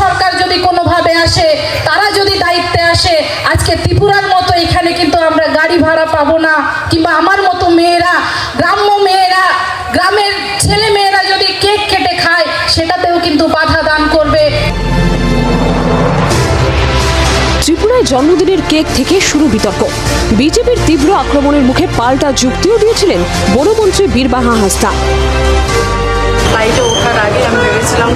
সরকার যদি কোনোভাবে আসে, তারা যদি দায়িত্বে আসে, আজকে ত্রিপুরার মতো এখানে কিন্তু আমরা গাড়ি ভাড়া পাবো না। কিংবা আমার মতো মেয়েরা, গ্রাম্য মেয়েরা, গ্রামের ছেলে মেয়েরা যদি কেক কেটে খায়, সেটাতেও কিন্তু বাধা দান করবে। ত্রিপুরায় জন্মদিনের কেক থেকে শুরু বিতর্ক। বিজেপির তীব্র আক্রমণের মুখে পাল্টা যুক্তিও দিয়েছিলেন বনমন্ত্রী বীরবাহা হাসদা। ফ্লাইটে ওঠার আগে আমি ভেবেছিলাম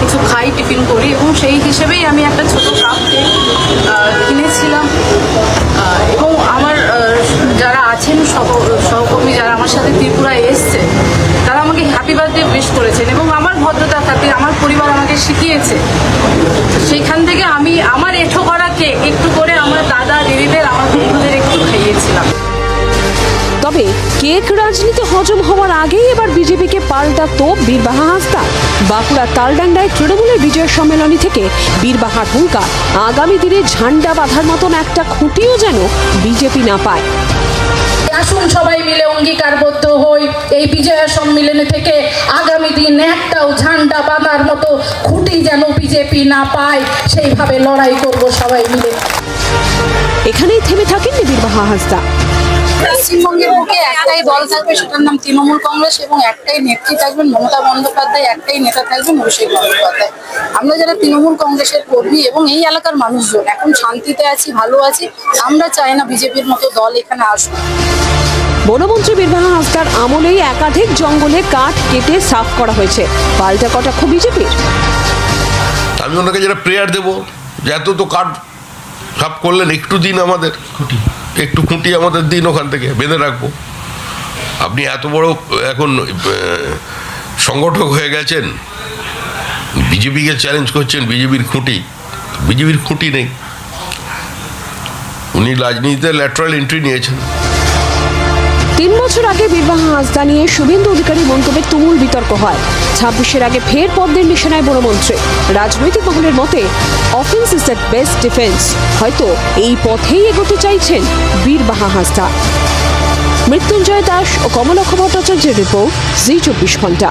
কিছু খাই টিফিন করি এবং সেই হিসেবেই আমি একটা ছোট কাপ কেক কিনেছিলাম। এবং আমার যারা আছেন, সহ- সহকর্মী যারা আমার সাথে ত্রিপুরায় এসছে, তারা আমাকে হ্যাপি বার্থডে উইশ করেছেন এবং আমার ভদ্রতা খাতির আমার পরিবার আমাকে শিখিয়েছে। সেইখান থেকে আমি, আমার এঠো করা কেক একটু করে আমার দাদা, দিদিদের তবে কেক রাজনীতি হজম হওয়ার আগেই এবার বিজেপিকে পাল্টা তোপ বীরবাহা হাসদা। বাঁকুড়ার তালডান্ডায় তৃণমূলের বিজয় সম্মেলনী থেকে বীরবাহার হুঙ্কার আগামী দিনে ঝান্ডা বাঁধার মতন একটা খুঁটিও যেন বিজেপি না পায়। আসুন সবাই মিলে অঙ্গীকারবদ্ধ হই। এই বিজয়া সম্মেলনী থেকে আগামী দিন একটাও ঝান্ডা বাঁধার মতো খুঁটি যেন বিজেপি না পায় সেইভাবে লড়াই করব সবাই মিলে। এখানেই থেমে থাকেননি বীরবাহা হাসদা। পশ্চিমবঙ্গের বুকে একটাই দল থাকবে সেটার নাম তৃণমূল কংগ্রেস এবং একটাই নেত্রী থাকবেন মমতা বন্দ্যোপাধ্যায় একটাই নেতা থাকবেন অভিষেক বন্দ্যোপাধ্যায়। আমরা যারা তৃণমূল কংগ্রেসের কর্মী এবং এই এলাকার মানুষজন এখন শান্তিতে আছি ভালো আছি আমরা চাই না বিজেপির মতো দল এখানে আসুক। বনমন্ত্রী বীরবাহা হাসদার আমলেই একাধিক জঙ্গলে কাঠ কেটে সাফ করা হয়েছে। পাল্টা কটাক্ষ বিজেপির। আমি ওনাকে যেটা প্রেয়ার দেবো যে এত তো কাঠ সাফ করলেন একটু দিন আমাদের। খুঁটি একটু খুঁটি আমাদের দিন ওখান থেকে, বেঁধে রাখব। আপনি এত বড় এখন সংগঠক হয়ে গেছেন, বিজেপিকে চ্যালেঞ্জ করছেন বিজেপির খুঁটি বিজেপির খুঁটি নেই। উনি রাজনীতিতে ল্যাটারাল এন্ট্রি নিয়েছেন। তিন বছর আগে বীরবাহা হাসদা নিয়ে শুভেন্দু অধিকারী মন্তব্যে তুমুল বিতর্ক হয়। ছাব্বিশের আগে ফের পদ্মের নিশানায় বনমন্ত্রী। রাজনৈতিক মহলের মতে offence is the best defence হয়তো এই পথেই এগোতে চাইছেন বীরবাহা হাসদা মৃত্যুঞ্জয় দাস ও কমলক্ষ ভট্টাচার্যের রিপোর্ট, জি চব্বিশ ঘণ্টা।